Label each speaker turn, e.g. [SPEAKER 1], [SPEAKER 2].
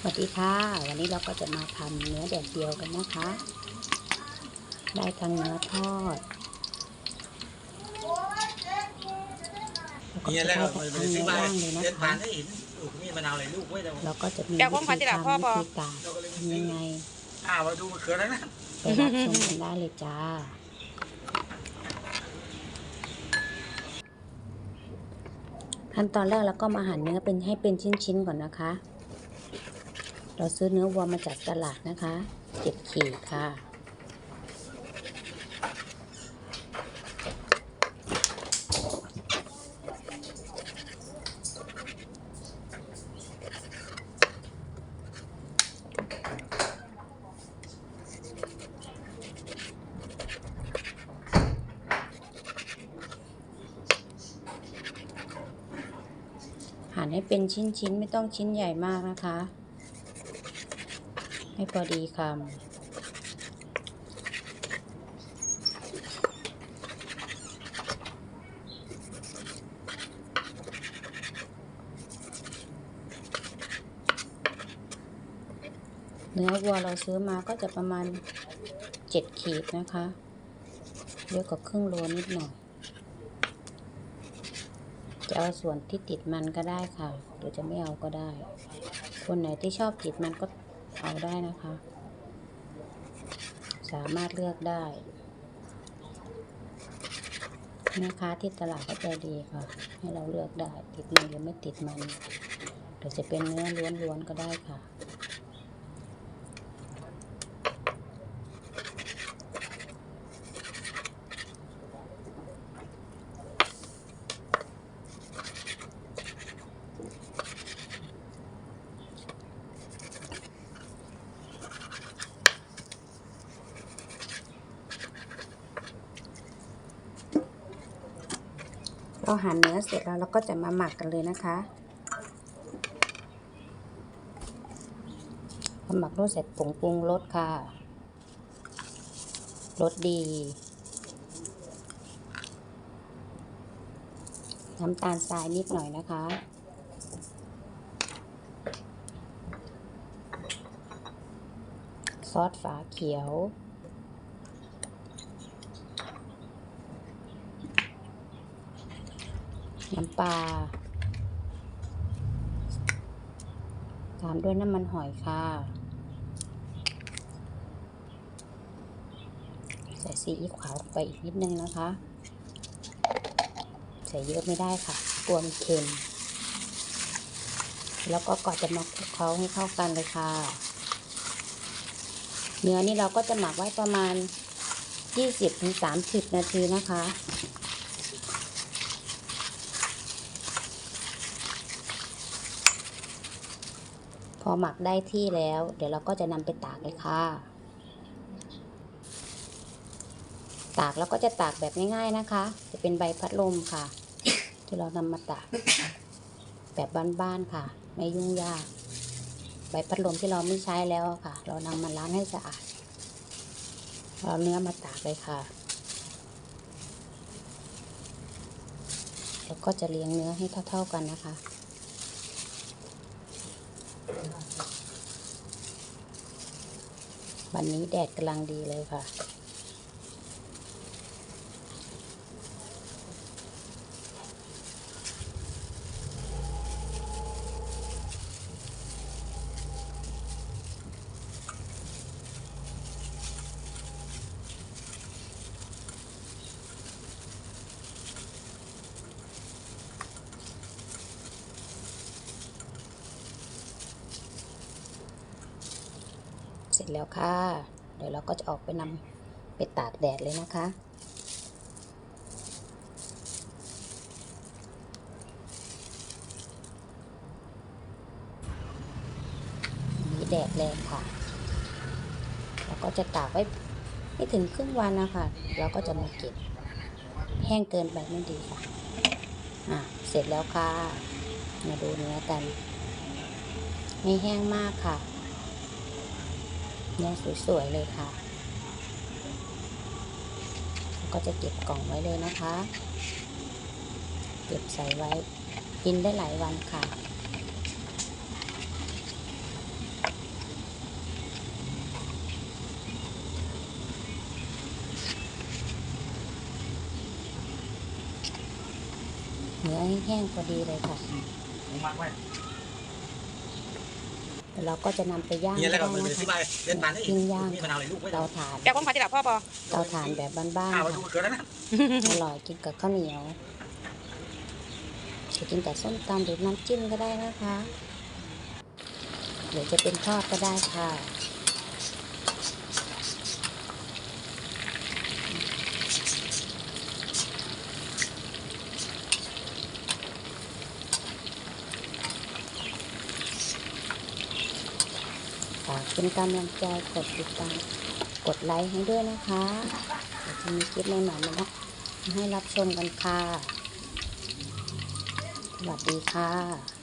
[SPEAKER 1] สวัสดีค่ะ วันนี้เราก็จะมาทำเนื้อแดดเดียวกันนะคะ ได้ทั้งเนื้อทอดแล้วก็
[SPEAKER 2] เนี่ย
[SPEAKER 1] จะ
[SPEAKER 2] แร
[SPEAKER 1] ได้
[SPEAKER 2] ก
[SPEAKER 1] ทั้
[SPEAKER 2] เรา
[SPEAKER 1] ง
[SPEAKER 2] ไปซื้
[SPEAKER 1] เนื้
[SPEAKER 2] อ
[SPEAKER 1] อ
[SPEAKER 2] มา
[SPEAKER 1] ย่างเลยนะ
[SPEAKER 2] เด็ด
[SPEAKER 1] คะ
[SPEAKER 2] ทานให้เห็นลูกมีมะนาวอะไรลูกไว้เรา
[SPEAKER 1] เราก็จะมี
[SPEAKER 3] เดี๋ยวผมขอทีหลังพ่อพอ
[SPEAKER 1] วิธีการทำยังไง
[SPEAKER 2] อ้าวมาดูมะเขือแล้วนะ
[SPEAKER 1] ไปรับชมกันได้เลยจ้าขั้นตอนแรกเราก็มาหั่นเนื้อเป็นให้เป็นชิ้นๆก่อนนะคะ เราซื้อเนื้อวัวมาจากตลาดนะคะเจ็ดขีดค่ะ หั่นให้เป็นชิ้นๆ ไม่ต้องชิ้นใหญ่มากนะคะ ให้พอดีคำเนื้อวัวเราซื้อมาก็จะประมาณเจ็ดขีดนะคะเยอะกว่าครึ่งโลนิดหน่อย จะเอาส่วนที่ติดมันก็ได้ค่ะ หรือจะไม่เอาก็ได้ คนไหนที่ชอบติดมันก็ เอาได้นะคะ สามารถเลือกได้แม่ค้าที่ตลาดก็ใจดีค่ะ ให้เราเลือกได้ติดมันหรือไม่ติดมันหรือจะเป็นเนื้อล้วนๆก็ได้ค่ะ เราหั่นเนื้อเสร็จแล้วเราก็จะมาหมักกันเลยนะคะพอหมักรสเสร็จผงปรุงรสค่ะรสดี น้ำตาลทรายนิดหน่อยนะคะซอสฝาเขียว น้ำปลา ตามด้วยน้ำมันหอยค่ะ ใส่ซีอิ๊วขาวลงไปอีกนิดนึงนะคะ ใส่เยอะไม่ได้ค่ะ กลัวมันเค็ม แล้วก็ก่อนจะมาคลุกเคล้าให้เข้ากันเลยค่ะ เนื้อนี่เราก็จะหมักไว้ประมาณ 20-30 นาทีนะคะ อหมักได้ที่แล้ว เดี๋ยวเราก็จะนำไปตากเลยค่ะ ตากแล้วก็จะตากแบบง่ายๆนะคะ จะเป็นใบพัดลมค่ะ ที่เรานำมาตาก แบบบ้านๆค่ะ ไม่ยุ่งยาก ใบพัดลมที่เราไม่ใช้แล้วค่ะ เรานำมาล้างให้สะอาดเราเนื้อมาตากเลยค่ะแล้วก็จะเลี้ยงเนื้อให้เท่า ๆกันนะคะ วันนี้แดดกำลังดีเลยค่ะ สร็จแล้วค่ะ เดี๋ยวเราก็จะออกไปนำไปตากแดดเลยนะคะมีแดดแรงค่ะ เราก็จะตากไว้ไม่ถึงครึ่งวันนะคะ เราก็จะมาเก็บ แห้งเกินไปไม่ดีค่ะ อะ เสร็จแล้วค่ะ มาดูเนื้อกัน ไม่แห้งมากค่ะ แม่สวยๆเลยค่ะ ก็จะเก็บกล่องไว้เลยนะคะ เก็บใส่ไว้กินได้หลายวันค่ะเนื้อแห้งพอดีเลยค่ะมากไหม
[SPEAKER 2] ผมมักไว้
[SPEAKER 1] แล้วเราก็จะนำไปย่าง
[SPEAKER 2] มีอะไร
[SPEAKER 1] ได้
[SPEAKER 2] ก็มือ
[SPEAKER 1] นะ
[SPEAKER 2] ที่
[SPEAKER 1] คะ
[SPEAKER 2] บ้านเล่นปานนี่
[SPEAKER 1] ปิ้งย่าง
[SPEAKER 2] มีมะนาวเลยลูกไว้
[SPEAKER 1] เตาถ่าน
[SPEAKER 3] แก้วก้องขอที่ดับพ่อปอ
[SPEAKER 1] เตาถ่านแบบบ้าน
[SPEAKER 2] อ่า
[SPEAKER 1] ๆ
[SPEAKER 2] มาดู
[SPEAKER 1] ค่ะ
[SPEAKER 2] มะเขือแล้วนะ
[SPEAKER 1] อร่อยกินกับข้าวเหนียวจะกินกับส้มตำหรือน้ำจิ้มก็ได้นะคะหรือจะเป็นทอดก็ได้ค่ะ ฝากเป็นกำลังใจกดติดตามกดไลค์ให้ด้วยนะคะเดี๋ยวจะมีคลิปใหม่ๆมาให้รับชมกันค่ะ สวัสดีค่ะ